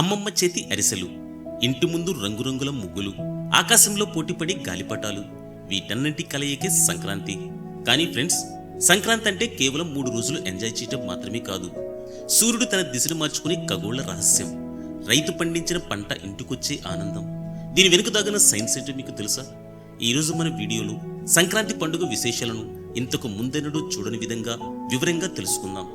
అమ్మమ్మ చేతి అరిసెలు ఇంటి ముందు రంగురంగుల ముగ్గులు ఆకాశంలో పోటీపడి గాలిపటాలు వీటన్నింటి కలయికే సంక్రాంతి. కానీ ఫ్రెండ్స్ సంక్రాంతి అంటే కేవలం మూడు రోజులు ఎంజాయ్ చేయటం మాత్రమే కాదు. సూర్యుడు తన దిశను మార్చుకునే ఖగోళ రహస్యం. రైతు పండించిన పంట ఇంటికొచ్చే ఆనందం. దీని వెనుక దాగిన సైన్స్ ఏంటో మీకు తెలుసా? ఈరోజు మన వీడియోలో సంక్రాంతి పండుగ విశేషాలను ఇంతకు ముందెన్నడూ చూడని విధంగా వివరంగా తెలుసుకుందాం.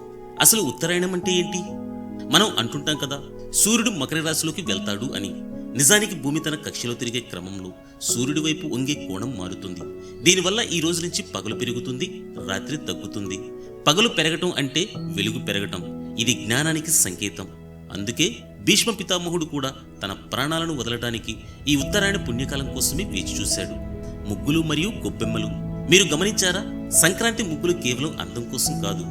అసలు ఉత్తరాయణం అంటే ఏంటి? మనం అంటుంటాం కదా సూర్యుడు మకర రాశిలోకి వెళ్తాడు అని. నిజానికి భూమి తన కక్షలో తిరిగే క్రమంలో సూర్యుడి వైపు వంగే కోణం మారుతుంది. దీనివల్ల ఈ రోజు నుంచి పగలు పెరుగుతుంది రాత్రి తగ్గుతుంది. పగలు పెరగటం అంటే వెలుగు పెరగటం. ఇది జ్ఞానానికి సంకేతం. అందుకే భీష్మ పితామహుడు కూడా తన ప్రాణాలను వదలడానికి ఈ ఉత్తరాయణ పుణ్యకాలం కోసమే వేచి చూశాడు. ముగ్గులు మరియు గొబ్బెమ్మలు. మీరు గమనించారా? సంక్రాంతి ముగ్గులు కేవలం అందం కోసం కాదు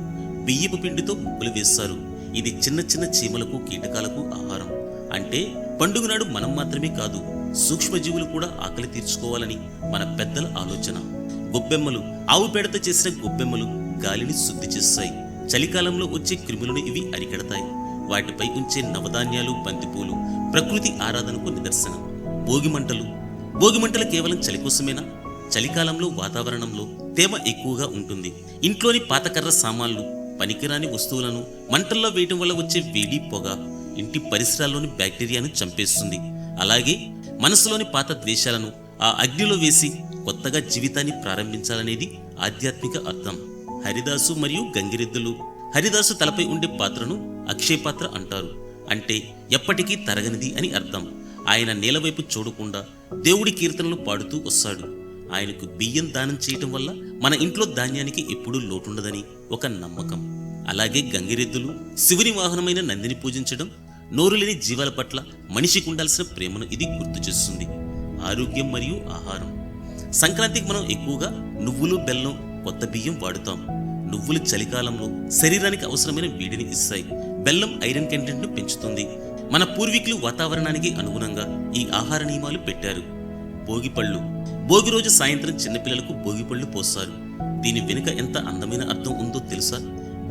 బియ్యపు పిండితో ముగ్గులు వేస్తారు. ఇది చిన్న చిన్న చీమలకు కీటకాలకు ఆహారం. అంటే పండుగ నాడు మనం మాత్రమే కాదు సూక్ష్మజీవులు కూడా ఆకలి తీర్చుకోవాలని మన పెద్దల ఆలోచన. గొబ్బెమ్మలు ఆవు పేడతో చేసిన గొబ్బెమ్మలు గాలిని శుద్ధి చేస్తాయి. చలికాలంలో వచ్చే క్రిములను ఇవి అరికడతాయి. వాటిపై ఉంచే నవధాన్యాలు బంతిపూలు ప్రకృతి ఆరాధనకు నిదర్శనం. భోగిమంటలు భోగిమంటలు కేవలం చలి కోసమేనా? చలికాలంలో వాతావరణంలో తేమ ఎక్కువగా ఉంటుంది. ఇంట్లోని పాతకర్ర సామాన్లు పనికిరాని వస్తువులను మంటల్లో వేయటం వల్ల వచ్చే వేడి పొగ ఇంటి పరిసరాల్లోని బ్యాక్టీరియాను చంపేస్తుంది. అలాగే మనసులోని పాత ద్వేషాలను ఆ అగ్నిలో వేసి కొత్తగా జీవితాన్ని ప్రారంభించాలనేది ఆధ్యాత్మిక అర్థం. హరిదాసు మరియు గంగిరెద్దులు హరిదాసు తలపై ఉండే పాత్రను అక్షయ పాత్ర అంటారు. అంటే ఎప్పటికీ తరగనిది అని అర్థం. ఆయన నేలవైపు చూడకుండా దేవుడి కీర్తనలు పాడుతూ వస్తాడు. ఆయనకు బియ్యం దానం చేయటం వల్ల మన ఇంట్లో ధాన్యానికి ఎప్పుడూ లోటుండదని ఒక నమ్మకం. అలాగే గంగిరెద్దులు శివుని వాహనమైన నందిని పూజించడం నోరు లేని జీవాల పట్ల మనిషికి ఉండాల్సిన ప్రేమను ఇది గుర్తు చేస్తుంది. ఆరోగ్యం మరియు ఆహారం. సంక్రాంతికి మనం ఎక్కువగా నువ్వులు బెల్లం కొత్త బియ్యం వాడుతాం. నువ్వులు చలికాలంలో శరీరానికి అవసరమైన వేడిని ఇస్తాయి. బెల్లం ఐరన్ కంటెంట్ను పెంచుతుంది. మన పూర్వీకులు వాతావరణానికి అనుగుణంగా ఈ ఆహార నియమాలు పెట్టారు. భోగిపళ్ళు. భోగి రోజు సాయంత్రం చిన్నపిల్లలకు భోగిపళ్ళు పోస్తారు. దీని వెనుక ఎంత అందమైన అర్థం ఉందో తెలుసా?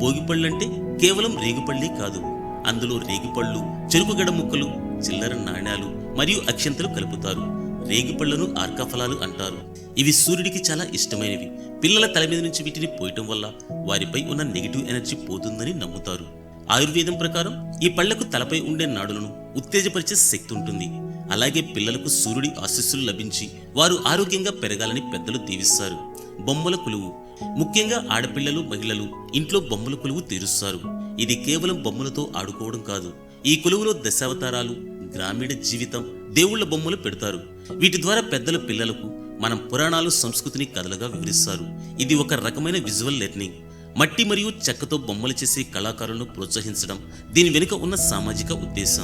భోగిపళ్ళంటే కేవలం రేగిపళ్ళే కాదు. అందులో రేగిపళ్ళు చెరుకుగడ ముక్కలు చిల్లర నాణ్యాలు మరియు అక్షంతలు కలుపుతారు. రేగిపళ్ళను ఆర్కాఫలాలు అంటారు. ఇవి సూర్యుడికి చాలా ఇష్టమైనవి. పిల్లల తల మీద నుంచి వీటిని పోయటం వల్ల వారిపై ఉన్న నెగిటివ్ ఎనర్జీ పోతుందని నమ్ముతారు. ఆయుర్వేదం ప్రకారం ఈ పళ్ళకు తలపై ఉండే నాడులను ఉత్తేజపరిచే శక్తి ఉంటుంది. అలాగే పిల్లలకు సూర్యుడి ఆశీస్సులు లభించి వారు ఆరోగ్యంగా పెరగాలని పెద్దలు దీవిస్తారు. బొమ్మల కొలువు. ముఖ్యంగా ఆడపిల్లలు మహిళలు ఇంట్లో బొమ్మల కొలువు తీరుస్తారు. ఇది కేవలం బొమ్మలతో ఆడుకోవడం కాదు. ఈ కొలువులో దశావతారాలు గ్రామీణ జీవితం దేవుళ్ళ బొమ్మలు పెడతారు. వీటి ద్వారా పెద్దల పిల్లలకు మనం పురాణాలు సంస్కృతిని కథలుగా వివరిస్తారు. ఇది ఒక రకమైన విజువల్ లెర్నింగ్. మట్టి మరియు చెక్కతో బొమ్మలు చేసే కళాకారులను ప్రోత్సహించడం దీని వెనుక ఉన్న సామాజిక ఉద్దేశం.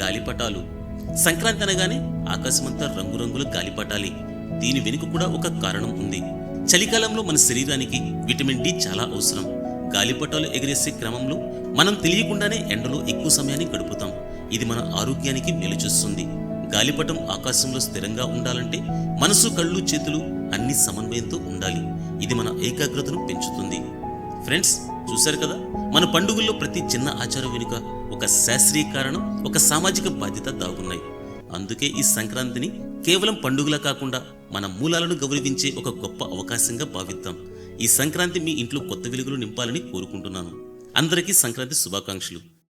గాలిపటాలు. సంక్రాంతి అనగానే ఆకాశమంతా రంగురంగుల గాలిపటాలి. దీని వెనుక కూడా ఒక కారణం ఉంది. చలికాలంలో మన శరీరానికి విటమిన్ డి చాలా అవసరం. గాలిపటాలు ఎగిరేసే క్రమంలో మనం తెలియకుండానే ఎండలో ఎక్కువ సమయాన్ని గడుపుతాం. ఇది మన ఆరోగ్యానికి మేలు చేస్తుంది గాలిపటం ఆకాశంలో స్థిరంగా ఉండాలంటే మనసు కళ్ళు చేతులు అన్ని సమన్వయంతో ఉండాలి. ఇది మన ఏకాగ్రతను పెంచుతుంది. ఫ్రెండ్స్ చూశారు కదా? మన పండుగల్లో ప్రతి చిన్న ఆచారం వెనుక ఒక శాస్త్రీయ కారణం ఒక సామాజిక బాధ్యత దాగున్నాయి. అందుకే ఈ సంక్రాంతిని కేవలం పండుగలా కాకుండా మన మూలాలను గౌరవించే ఒక గొప్ప అవకాశంగా భావిద్దాం. ఈ సంక్రాంతి మీ ఇంట్లో కొత్త వెలుగులు నింపాలని కోరుకుంటున్నాను. అందరికీ సంక్రాంతి శుభాకాంక్షలు.